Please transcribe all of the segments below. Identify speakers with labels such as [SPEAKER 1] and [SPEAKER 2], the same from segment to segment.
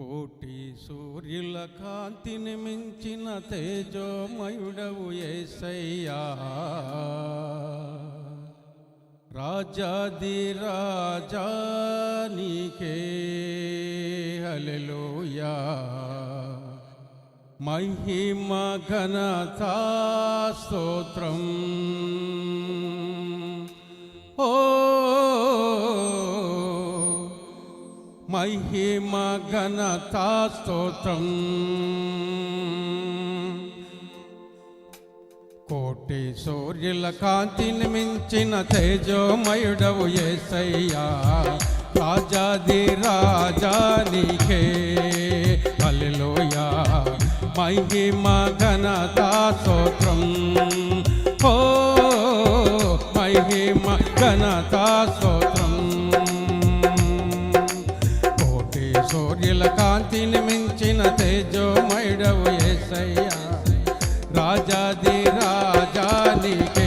[SPEAKER 1] కోటి సూర్యుల కాంతిని మించిన తేజోమయుడవు ఏసయ్యా. రాజాది రాజా నీకే హల్లెలూయా. మహిమ ఘనతా స్తోత్రం. ఓ మహిమ ఘనతా స్తోత్రం. కోటి సూర్యుల కాంతిని మించిన తేజోమయుడవు ఏసయ్యా. రాజాది రాజా నీకే. హల్లెలూయా. మహిమ ఘనతా స్తోత్రం. ఓ మహిమ ఘనతా స్తోత్రం. ఏసయ్యా రాజాది రాజానికే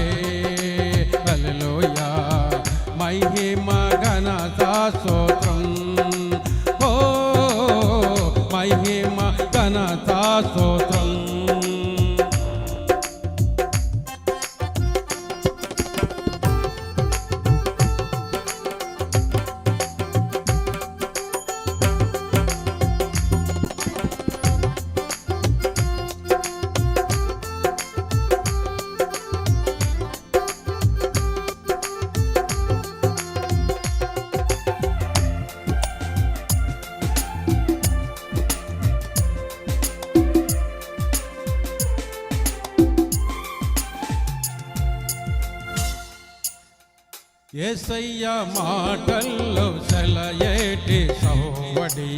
[SPEAKER 1] ఏసయ్య మాటల్లో సెలయేటి సౌవడి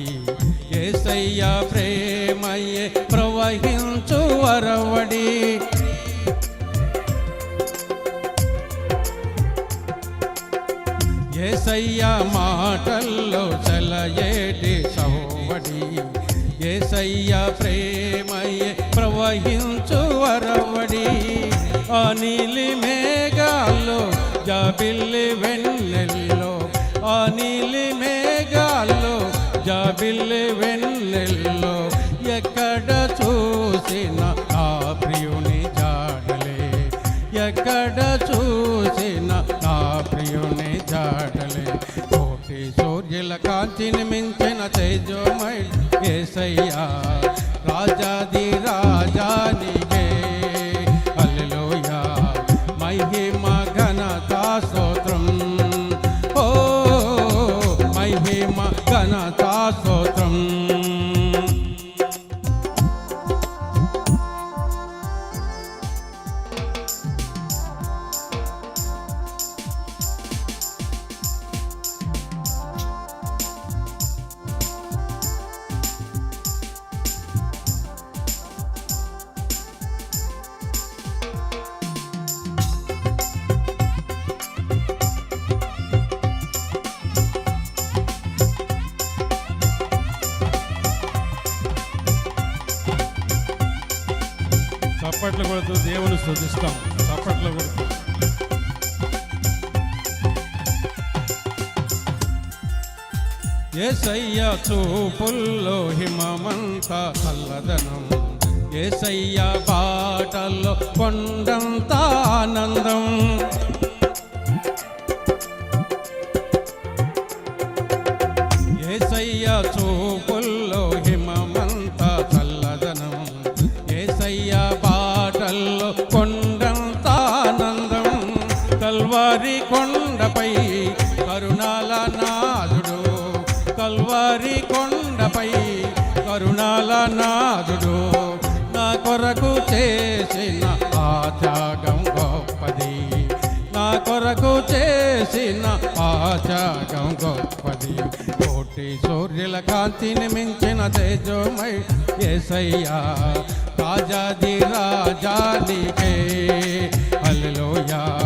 [SPEAKER 1] ఏసయ్య ప్రేమయే ప్రవహించు వరవడి. ఏసయ్య మాటల్లో సెలయేటి సౌవడి ఏసయ్య ప్రేమయే ప్రవహించు వరవడి. ఆ బిల్లి వెన్నెల్లో ఎక్కడ చూసిన ఆ ప్రియుని జాడలే ఎక్కడ చూసిన ఆ ప్రియుని జాడలే కోటి సూర్యుల కాంతిని మించిన తేజోమై ఏసయ్యా రాజాది రాజానికే. హల్లెలూయా మహిమ ఘనతా స్తోత్రం. ఓ మహిమ ఘనతా స్తోత్రం
[SPEAKER 2] చప్పట్లు కొడుతూ దేవుని స్తుతిస్తాం. చప్పట్లు కొడుతూ.
[SPEAKER 1] ఏసయ్య చూపుల్లో హిమమంత చల్లదనం. ఏసయ్య పాటల్లో కొండంత ఆనందం. ఏసయ్య చూపు కొండపై కరుణాల నాదుడు నా కొరకు చేసిన ఆ త్యాగం గొప్పది. నా కొరకు చేసిన ఆ త్యాగం గొప్పది. కోటి సూర్యుల కాంతిని మించిన తేజోమై ఏసయ్యా రాజాది రాజానికే. హల్లెలూయా.